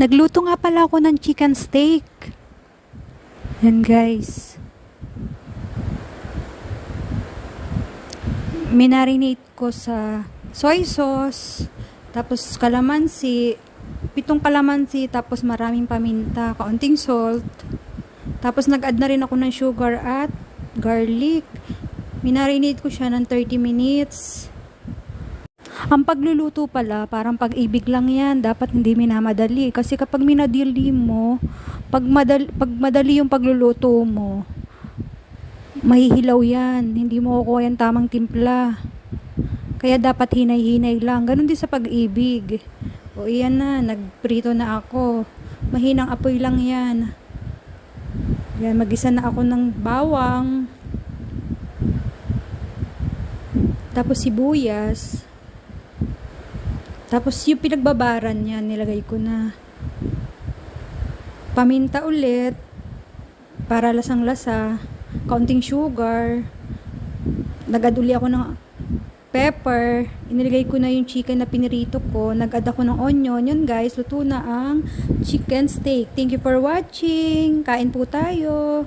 Nagluto nga pala ako ng chicken steak. Yan guys. Minarinate ko sa soy sauce, tapos kalamansi, pitong kalamansi, tapos maraming paminta, kaunting salt. Tapos nag-add na rin ako ng sugar at garlic. Minarinate ko siya ng 30 minutes. Ang pagluluto pala, parang pag-ibig lang yan. Dapat hindi minamadali. Kasi kapag minadili mo, pag madali, pag madali yung pagluluto mo, mahihilaw yan. Hindi mo kukuha yung tamang timpla. Kaya dapat hinay-hinay lang. Ganon din sa pag-ibig. O iyan na, nagprito na ako. Mahinang apoy lang yan. Yan, magisa na ako ng bawang. Tapos sibuyas. Tapos yung pinagbabaran niya, nilagay ko na paminta ulit para lasang-lasa, kaunting sugar. Nag-add uli ako ng pepper. Inilagay ko na yung chicken na pinirito ko. Nag-add ako ng onion. Yun guys, luto na ang chicken steak. Thank you for watching. Kain po tayo.